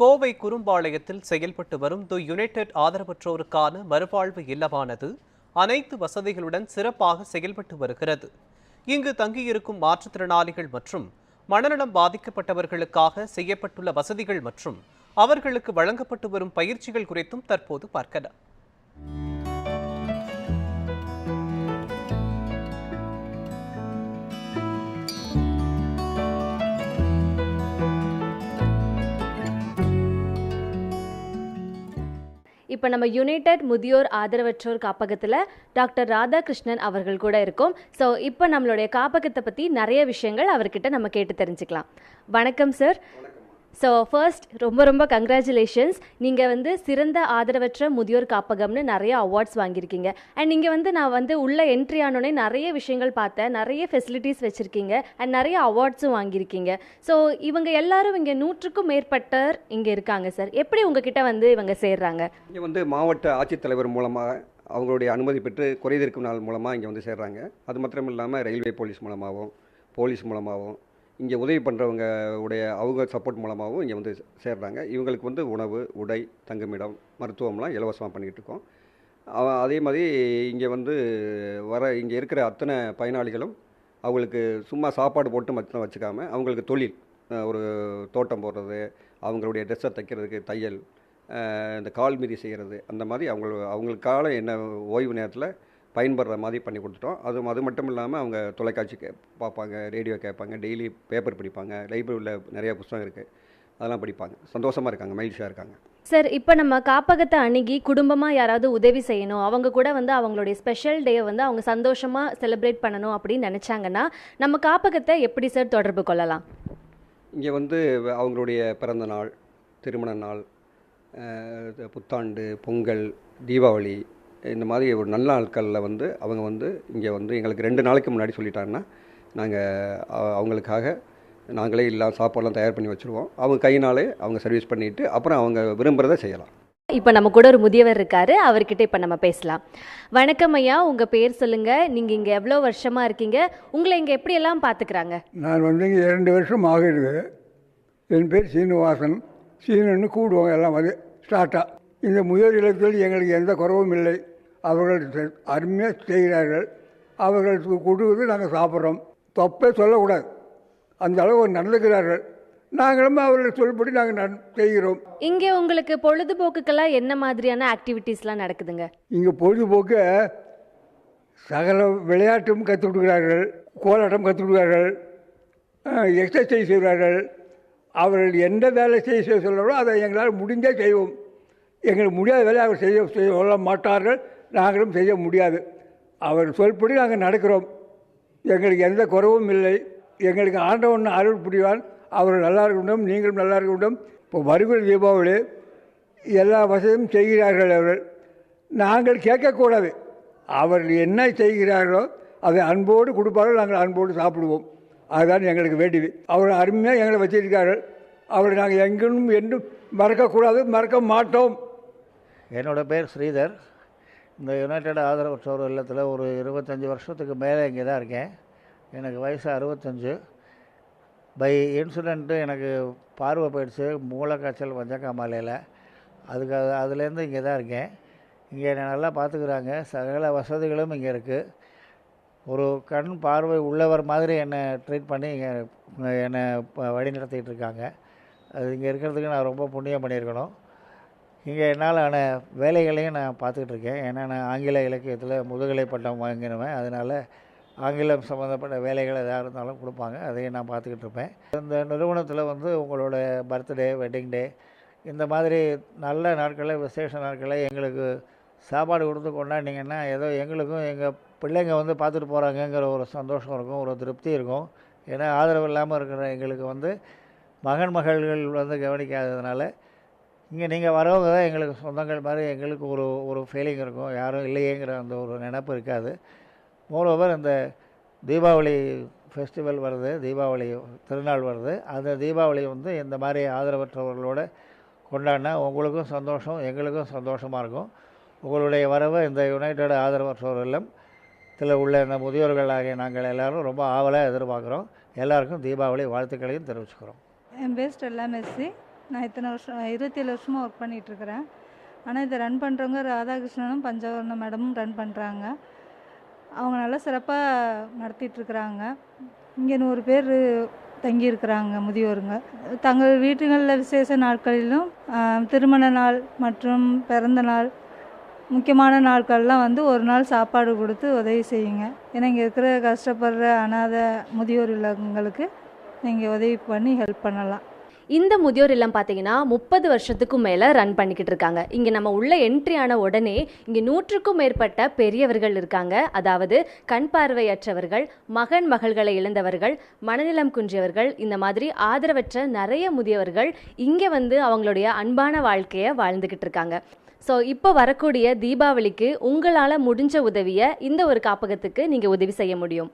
கோவை குறும்பாளையத்தில் செயல்பட்டு வரும் தி யுனைடெட் ஆதரவற்றோருக்கான மறுவாழ்வு இல்லமானது அனைத்து வசதிகளுடன் சிறப்பாக செயல்பட்டு வருகிறது. இங்கு தங்கியிருக்கும் மாற்றுத்திறனாளிகள் மற்றும் மனநலம் பாதிக்கப்பட்டவர்களுக்காக செய்யப்பட்டுள்ள வசதிகள் மற்றும் அவர்களுக்கு வழங்கப்பட்டு வரும் பயிற்சிகள் குறித்தும் தற்போது பார்க்கலாம். இப்போ நம்ம யுனைடெட் முதியோர் ஆதரவற்றோர் காப்பகத்தில் டாக்டர் ராதாகிருஷ்ணன் அவர்கள் கூட இருக்கோம். ஸோ இப்போ நம்மளுடைய காப்பகத்தை பற்றி நிறைய விஷயங்கள் அவர்கிட்ட நம்ம கேட்டு தெரிஞ்சுக்கலாம். வணக்கம் சார் ஸோ ஃபர்ஸ்ட் ரொம்ப ரொம்ப கங்க்ராச்சுலேஷன்ஸ் நீங்கள் வந்து சிறந்த ஆதரவற்ற முதியோர் காப்பகம்னு நிறைய அவார்ட்ஸ் வாங்கியிருக்கீங்க. அண்ட் நீங்கள் வந்து நான் வந்து உள்ள என்ட்ரி ஆனோடனே நிறைய விஷயங்கள் பார்த்தேன். நிறைய ஃபெசிலிட்டிஸ் வச்சுருக்கீங்க. அண்ட் நிறைய அவார்ட்ஸும் வாங்கியிருக்கீங்க. ஸோ இவங்க எல்லாரும் இங்கே நூற்றுக்கும் மேற்பட்டர் இங்கே இருக்காங்க சார் எப்படி உங்ககிட்ட வந்து இவங்க சேர்றாங்க? இங்கே வந்து மாவட்ட ஆட்சித்தலைவர் மூலமாக அவங்களுடைய அனுமதி பெற்று குறைதீர்க்கும் நாள் மூலமாக இங்கே வந்து சேர்றாங்க. அது மாத்திரம் இல்லாமல் ரயில்வே போலீஸ் மூலமாகவும் போலீஸ் மூலமாகவும் இங்கே உதவி பண்ணுறவங்க உடைய அவங்க சப்போர்ட் மூலமாகவும் இங்கே வந்து சேர்றாங்க. இவங்களுக்கு வந்து உணவு உடை தங்குமிடம் மருத்துவம்லாம் இலவசமாக பண்ணிக்கிட்டு இருக்கோம் அதே மாதிரி இங்கே வந்து வர இங்கே இருக்கிற அத்தனை பயனாளிகளும் அவங்களுக்கு சும்மா சாப்பாடு போட்டு மட்டும் வச்சுக்காமல் அவங்களுக்கு தொழில் ஒரு தோட்டம் போடுறது அவங்களுடைய ட்ரெஸ்ஸை தைக்கிறதுக்கு தையல் இந்த கால் மீதி செய்கிறது அந்த மாதிரி அவங்க அவங்களுக்கான என்ன ஓய்வு நேரத்தில் பயன்படுற மாதிரி பண்ணி கொடுத்துட்டோம். அது அது மட்டும் இல்லாமல் அவங்க தொலைக்காட்சி கே பார்ப்பாங்க ரேடியோ கேட்பாங்க டெய்லி பேப்பர் படிப்பாங்க லைப்ரரியில் நிறைய புத்தகம் இருக்குது அதெல்லாம் படிப்பாங்க. சந்தோஷமாக இருக்காங்க மகிழ்ச்சியாக இருக்காங்க. சார் இப்போ நம்ம காப்பகத்தை அணுகி குடும்பமாக யாராவது உதவி செய்யணும் அவங்க கூட வந்து அவங்களுடைய ஸ்பெஷல் டே வந்து அவங்க சந்தோஷமாக செலிப்ரேட் பண்ணணும் அப்படின்னு நினச்சாங்கன்னா நம்ம காப்பகத்தை எப்படி சார் தொடர்பு கொள்ளலாம்? இங்கே வந்து அவங்களுடைய பிறந்த நாள் திருமண நாள் புத்தாண்டு பொங்கல் தீபாவளி இந்த மாதிரி ஒரு நல்ல நாட்களில் வந்து அவங்க வந்து இங்கே வந்து எங்களுக்கு ரெண்டு நாளைக்கு முன்னாடி சொல்லிட்டாங்கன்னா நாங்கள் அவங்களுக்காக நாங்களே எல்லாம் சாப்பாடெல்லாம் தயார் பண்ணி வச்சுருவோம். அவங்க கையினாலே அவங்க சர்வீஸ் பண்ணிவிட்டு அப்புறம் அவங்க விரும்புகிறத செய்யலாம். இப்போ நம்ம கூட ஒரு முதியவர் இருக்காரு அவர்கிட்ட இப்போ நம்ம பேசலாம். வணக்கம் ஐயா உங்கள் பேர் சொல்லுங்க. நீங்கள் இங்கே எவ்வளோ வருஷமா இருக்கீங்க? உங்களை இங்கே எப்படியெல்லாம் பார்த்துக்கிறாங்க நான் வந்து இங்கே இரண்டு வருஷம் ஆகிடுது. என் பேர் சீனிவாசன். சீனன்னு கூடுவாங்க எல்லாம் வந்து ஸ்டார்ட்டாக இந்த முதியோர் இல்லத்தில் எங்களுக்கு எந்த குறவும் இல்லை. அவர்கள் அருமையாக செய்கிறார்கள். அவர்களுக்கு கொடுக்குறது நாங்கள் சாப்பிட்றோம். தப்பே சொல்லக்கூடாது. அந்த அளவு நடந்துக்கிறார்கள். நாங்களும் அவர்கள் சொல்படி நாங்கள் செய்கிறோம். இங்கே உங்களுக்கு பொழுதுபோக்குக்கெல்லாம் என்ன மாதிரியான ஆக்டிவிட்டீஸ்லாம் நடக்குதுங்க? இங்கே பொழுதுபோக்க சகல விளையாட்டும் கற்றுக் கொடுக்கிறார்கள். கோலாட்டம் கற்றுக் கொடுக்கிறார்கள். எக்ஸசைஸ் செய்கிறார்கள். அவர்கள் எந்த வேலை செய்ய செய்ய சொல்கிறாரோ அதை எங்களால் முடிஞ்சே செய்வோம். எங்களுக்கு முடியாத வேலை அவர் செய்ய செய்ய சொல்ல மாட்டார்கள். நாங்களும் செய்ய முடியாது. அவர் சொல்படி நாங்கள் நடக்கிறோம். எங்களுக்கு எந்த குறவும் இல்லை. எங்களுக்கு ஆண்டவன் அருள் புரிவான். அவர் நல்லா இருக்கட்டும் நீங்களும் நல்லா இருக்கட்டும். இப்போ வருகிற தீபாவளி எல்லா வசதியும் செய்கிறார்கள் அவர்கள். நாங்கள் கேட்கக்கூடாது. அவர்கள் என்ன செய்கிறார்களோ அதை அன்போடு கொடுப்பார்கள். நாங்கள் அன்போடு சாப்பிடுவோம். அதுதான் எங்களுக்கு வேண்டியது. அவர் அருமையாக எங்களை வச்சிருக்கார்கள் அவரை நாங்கள் எங்கேயும் என்றும் மறக்கக்கூடாது மறக்க மாட்டோம். என்னோட பேர் ஸ்ரீதர். இந்த யுனைடெட் ஆதரவற்றோர் இல்லத்தில் ஒரு இருபத்தஞ்சி வருஷத்துக்கு மேலே இங்கே தான் இருக்கேன். எனக்கு வயசு அறுபத்தஞ்சு. பை இன்சிடெண்ட்டு எனக்கு பார்வை போயிடுச்சு. மூளைக்காய்ச்சல் வஞ்சக்காமலையில் அதுக்கு அது அதுலேருந்து இங்கே தான் இருக்கேன். இங்கே என்னை நல்லா பார்த்துக்கிறாங்க. சகல வசதிகளும் இங்கே இருக்குது ஒரு கண் பார்வை உள்ளவர் மாதிரி என்னை ட்ரீட் பண்ணி இங்கே என்னை ப- வழி நடத்திக்கிட்டு இருக்காங்க. அது இங்கே இருக்கிறதுக்கு நான் ரொம்ப புண்ணியம் பண்ணியிருக்கணும். இங்கே என்னால் ஆன வேலைகளையும் நான் பார்த்துக்கிட்டு இருக்கேன் ஏன்னா நான் ஆங்கில இலக்கியத்தில் முதுகலை பட்டம் வாங்கினவன். அதனால் ஆங்கிலம் சம்மந்தப்பட்ட வேலைகள் எதாக இருந்தாலும் கொடுப்பாங்க. அதையும் நான் பார்த்துக்கிட்டு இருப்பேன் இந்த நிறுவனத்தில் வந்து உங்களோட பர்த்டே வெட்டிங் டே இந்த மாதிரி நல்ல நாட்களில் விசேஷ நாட்களை எங்களுக்கு சாப்பாடு கொடுத்து கொண்டாடினீங்கன்னா ஏதோ எங்களுக்கும் எங்கள் பிள்ளைங்க வந்து பார்த்துட்டு போகிறாங்கங்கிற ஒரு சந்தோஷம் இருக்கும் ஒரு திருப்தி இருக்கும். ஏன்னா ஆதரவு இல்லாமல் இருக்கிற எங்களுக்கு வந்து மகன் மகள்கள் வந்து கவனிக்காததுனால இங்கே நீங்கள் வரவங்க தான் எங்களுக்கு சொந்தங்கள் மாதிரி எங்களுக்கு ஒரு ஒரு ஃபீலிங் இருக்கும். யாரும் இல்லையேங்கிற அந்த ஒரு நினப்பு இருக்காது. மோரோவர் இந்த தீபாவளி ஃபெஸ்டிவல் வருது தீபாவளி திருநாள் வருது. அந்த தீபாவளி வந்து இந்த மாதிரி ஆதரவற்றவர்களோடு கொண்டாடினா உங்களுக்கும் சந்தோஷம் எங்களுக்கும் சந்தோஷமாக இருக்கும். உங்களுடைய வரவை இந்த யுனைடெட் ஆதரவற்றவர்களும் இதில் உள்ள இந்த முதியோர்கள் ஆகிய நாங்கள் எல்லோரும் ரொம்ப ஆவலாக எதிர்பார்க்குறோம். எல்லாருக்கும் தீபாவளி வாழ்த்துக்களையும் தெரிவிச்சுக்கிறோம். என் பெஸ்ட் எல்லாம் மெஸ்ஸி நான் இத்தனை வருஷம் இருபத்தேழு வருஷமாக ஒர்க் பண்ணிகிட்ருக்கிறேன் ஆனால் இதை ரன் பண்ணுறவங்க ராதாகிருஷ்ணனும் பஞ்சவர்ண மேடமும் ரன் பண்ணுறாங்க அவங்க நல்லா சிறப்பாக நடத்திட்டுருக்குறாங்க. இங்கே நூறு பேர் தங்கியிருக்கிறாங்க முதியோருங்க. தங்கள் வீட்டுகளில் விசேஷ நாட்களிலும் திருமண நாள் மற்றும் பிறந்த நாள் முக்கியமான நாட்கள்லாம் வந்து ஒரு நாள் சாப்பாடு கொடுத்து உதவி செய்யுங்க. ஏன்னா இங்கே இருக்கிற கஷ்டப்படுற அனாதை முதியோர் இல்லங்களுக்கு நீங்கள் உதவி பண்ணி ஹெல்ப் பண்ணலாம். இந்த முதியோர் இல்லம் பார்த்தீங்கன்னா முப்பது வருஷத்துக்கும் மேலே ரன் பண்ணிக்கிட்டு இருக்காங்க. இங்கே நம்ம உள்ள என்ட்ரி ஆன உடனே இங்கே நூற்றுக்கும் மேற்பட்ட பெரியவர்கள் இருக்காங்க. அதாவது கண் பார்வையற்றவர்கள் மகன் மகள்களை இழந்தவர்கள் மனநலம் குன்றியவர்கள் இந்த மாதிரி ஆதரவற்ற நிறைய முதியவர்கள் இங்கே வந்து அவங்களுடைய அன்பான வாழ்க்கையை வாழ்ந்துக்கிட்டு இருக்காங்க. ஸோ இப்போ வரக்கூடிய தீபாவளிக்கு உங்களால் முடிஞ்ச உதவியை இந்த ஒரு காப்பகத்துக்கு நீங்கள் உதவி செய்ய முடியும்.